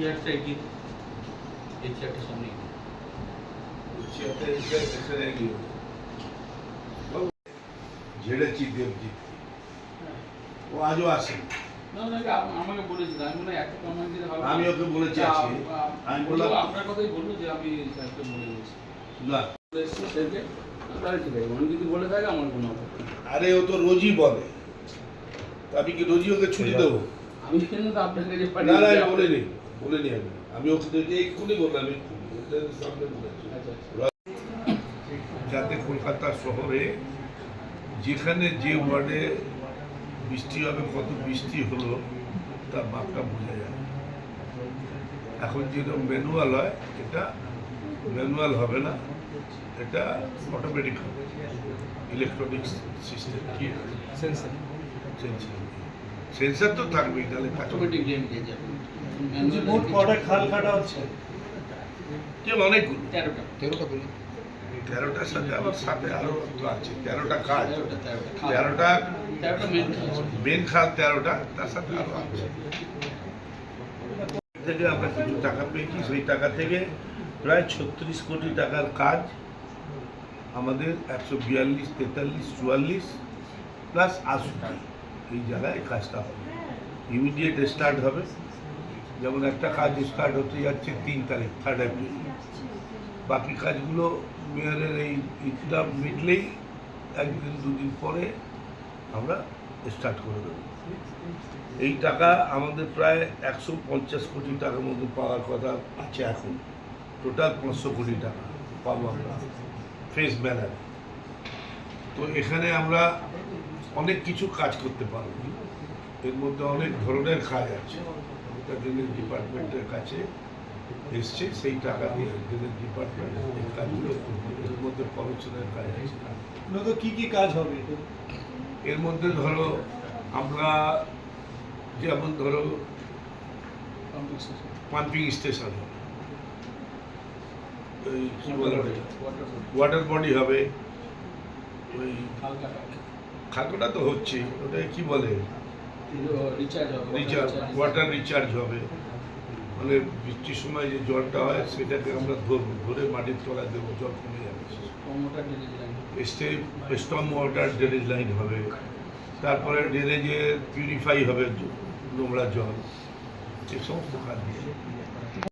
চেয়ারটা এগিয়ে এই চেয়ারটা সামনে ঝেড়েছি দেবজিৎ। ও আজও আসেনি। না না আম- ওকে বলেছি আমি বললাম- আপনার কথাই যে আমি না। আরে ও তো রোজই বলে। তা আমি কি রোজই ওকে ছুটি দেবো? আমি কেন তো আপনার কাছে না না আমি বলিনি বলিনি আমি আমি ওকে এক্ষুনি বললাম এক্ষুনি। সামনে বলেছি আচ্ছা যাতে কলকাতা শহরে যেখানে যে ওয়ার্ডে বৃষ্টি হবে কত বৃষ্টি হলো তার মাপটা বোঝা যায় এখন যেটা ম্যানুয়াল হয় এটা ম্যানুয়াল হবে না এটা অটোমেটিক হবে। ইলেকট্রনিক সিস্টেম কি? সেন্সার সেন্সার সেন্সার তো থাকবেই তাহলে অটোমেটিক মোট কটা খাল কাটা হচ্ছে? যে অনেকগুলো। তেরোটা। তেরোটা বলি। তেরোটার সাথে আবার সাথে আরও তো আছে তেরোটা কাজ। তেরোটা তেরোটা খাল। তেরোটা তেরোটা মেন মেন খাল তেরোটা তার সাথে আরও আছে। থেকে আমরা কিছু টাকা পেয়েছি সেই টাকা থেকে প্রায় ছত্রিশ কোটি টাকার কাজ আমাদের একশো বিয়াল্লিশ তেতাল্লিশ চুয়াল্লিশ প্লাস আশুতি এই জায়গায় কাজটা হবে। ইমিডিয়েট স্টার্ট হবে। যেমন একটা কাজ স্টার্ট হতে যাচ্ছে তিন তারিখ থার্ড এপ্রিল বাকি কাজগুলো মেয়রের এই ঈদটা মিটলেই একদিন, দুদিন পরে আমরা স্টার্ট করে দেবো। এই টাকা আমাদের প্রায় একশো পঞ্চাশ কোটি টাকার মতো পাওয়ার কথা আছে এখন। টোটাল পাঁচশো কোটি টাকা পাবো আমরা। ফেস ব্যানার তো এখানে আমরা অনেক কিছু কাজ করতে পারব। এর মধ্যে অনেক ধরনের কাজ আছে। দিনের ডিপার্টমেন্টের কাছে এসছে সেই টাকা দিয়ে দিনের ডিপার্টমেন্ট এই কাজগুলো করবে। এর মধ্যে পড়াশোনার কাজ আছে। কি কি কাজ হবে এর মধ্যে ধরো আমরা যেমন ধরো পাম্পিং স্টেশন হবে। ওয়াটার বডি হবে। ওই হালকা তো হচ্ছে ওটা কি বলে? রিচার্জ ওয়াটার রিচার্জ হবে মানে বৃষ্টির সময় যে জলটা হয় সেটাকে আমরা ধরবো ধরে মাটির তলায় দেবো জল কমে যাবে। স্টম ওয়াটার ড্রেনেজ লাইন হবে। তারপরে ড্রেনেজে পিউরিফাই হবে নোংরা জল। এই সমস্ত কাজ। দিয়ে